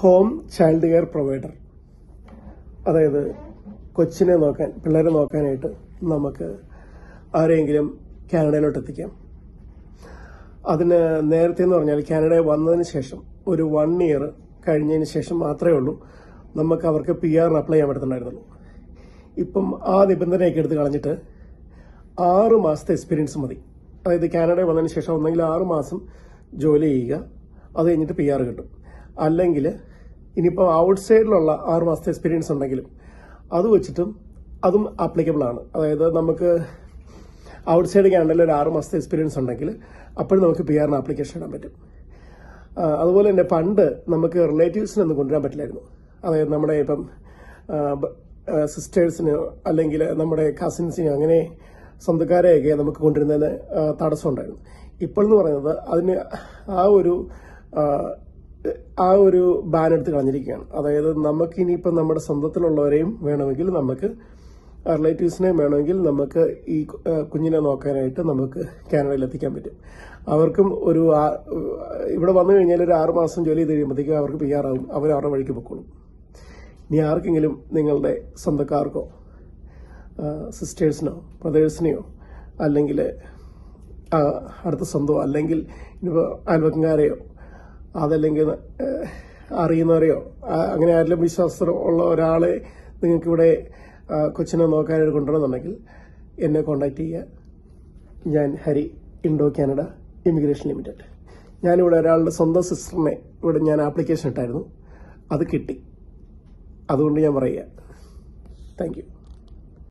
Home child care provider അതായത് കൊച്ചിനെ നോക്കാൻ പിള്ളേരെ നോക്കാനായിട്ട് നമുക്ക് ആരെങ്കിലും കാനഡയിലോട്ട് എത്തിക്കാം. അതിന് നേരത്തെ എന്ന് പറഞ്ഞാൽ കാനഡയിൽ വന്നതിന് ശേഷം ഒരു വൺ ഇയർ കഴിഞ്ഞതിന് ശേഷം മാത്രമേ ഉള്ളൂ നമുക്ക് അവർക്ക് പി ആറിന് അപ്ലൈ ചെയ്യാൻ പറ്റുന്നുണ്ടായിരുന്നുള്ളൂ ഇപ്പം ആ നിബന്ധനയൊക്കെ എടുത്ത് കളഞ്ഞിട്ട് ആറ് മാസത്തെ എക്സ്പീരിയൻസ് മതി. അതായത് കാനഡയിൽ വന്നതിന് ശേഷം ഒന്നെങ്കിൽ ആറ് മാസം ജോലി ചെയ്യുക അത് കഴിഞ്ഞിട്ട് പി ആർ കിട്ടും. അല്ലെങ്കിൽ ഇനിയിപ്പോൾ ഔട്ട് സൈഡിലുള്ള ആറ് മാസത്തെ എക്സ്പീരിയൻസ് ഉണ്ടെങ്കിലും അത് വെച്ചിട്ടും അതും ആപ്ലിക്കബിൾ ആണ്. അതായത് നമുക്ക് ഔട്ട് സൈഡ് ക്യാൻഡലിൽ ഒരു ആറ് മാസത്തെ എക്സ്പീരിയൻസ് ഉണ്ടെങ്കിൽ അപ്പോഴും നമുക്ക് പി ആറിന് ആപ്ലിക്കേഷൻ ഇടാൻ പറ്റും. അതുപോലെ തന്നെ പണ്ട് നമുക്ക് റിലേറ്റീവ്സിനൊന്നും കൊണ്ടുവരാൻ പറ്റില്ലായിരുന്നു. അതായത് നമ്മുടെ ഇപ്പം സിസ്റ്റേഴ്സിന് അല്ലെങ്കിൽ നമ്മുടെ കസിൻസിനോ അങ്ങനെ സ്വന്തക്കാരെയൊക്കെ നമുക്ക് കൊണ്ടുവരുന്നതിന് തടസ്സമുണ്ടായിരുന്നു. ഇപ്പോഴെന്ന് പറയുന്നത് അതിന് ആ ഒരു ആ, ഒരു ബാൻ എടുത്ത് കളഞ്ഞിരിക്കുകയാണ്. അതായത് നമുക്ക് ഇനിയിപ്പം നമ്മുടെ സ്വന്തത്തിലുള്ളവരെയും വേണമെങ്കിൽ നമുക്ക് റിലേറ്റീവ്സിനെ വേണമെങ്കിൽ നമുക്ക് ഈ കുഞ്ഞിനെ നോക്കാനായിട്ട് നമുക്ക് കാനഡയിൽ എത്തിക്കാൻ പറ്റും. അവർക്കും ഒരു ഇവിടെ വന്നു കഴിഞ്ഞാൽ ഒരു ആറ് മാസം ജോലി ചെയ്ത് കഴിയുമ്പോഴത്തേക്കും അവർക്ക് പി ആവും അവർ അവരുടെ വഴിക്ക് പൊക്കോളും. ഇനി ആർക്കെങ്കിലും നിങ്ങളുടെ സ്വന്തക്കാർക്കോ സിസ്റ്റേഴ്സിനോ ബ്രദേഴ്സിനെയോ അല്ലെങ്കിൽ അടുത്ത സ്വന്തമോ അല്ലെങ്കിൽ ഇനിയിപ്പോൾ അയൽവക്കംകാരെയോ അതല്ലെങ്കിൽ അറിയുന്നവരെയോ അങ്ങനെ ആരെങ്കിലും വിശ്വാസം ഉള്ള ഒരാളെ നിങ്ങൾക്കിവിടെ കൊച്ചിനെ നോക്കാനായിട്ട് കൊണ്ടുവരണമെന്നുണ്ടെങ്കിൽ എന്നെ കോൺടാക്ട് ചെയ്യുക. ഞാൻ Hari Indo Canada immigration limited. ഞാനിവിടെ ഒരാളുടെ സ്വന്തം സിസ്റ്ററിനെ ഇവിടെ ഞാൻ ആപ്ലിക്കേഷൻ ഇട്ടായിരുന്നു. അത് കിട്ടി. അതുകൊണ്ട് ഞാൻ പറയുക. താങ്ക്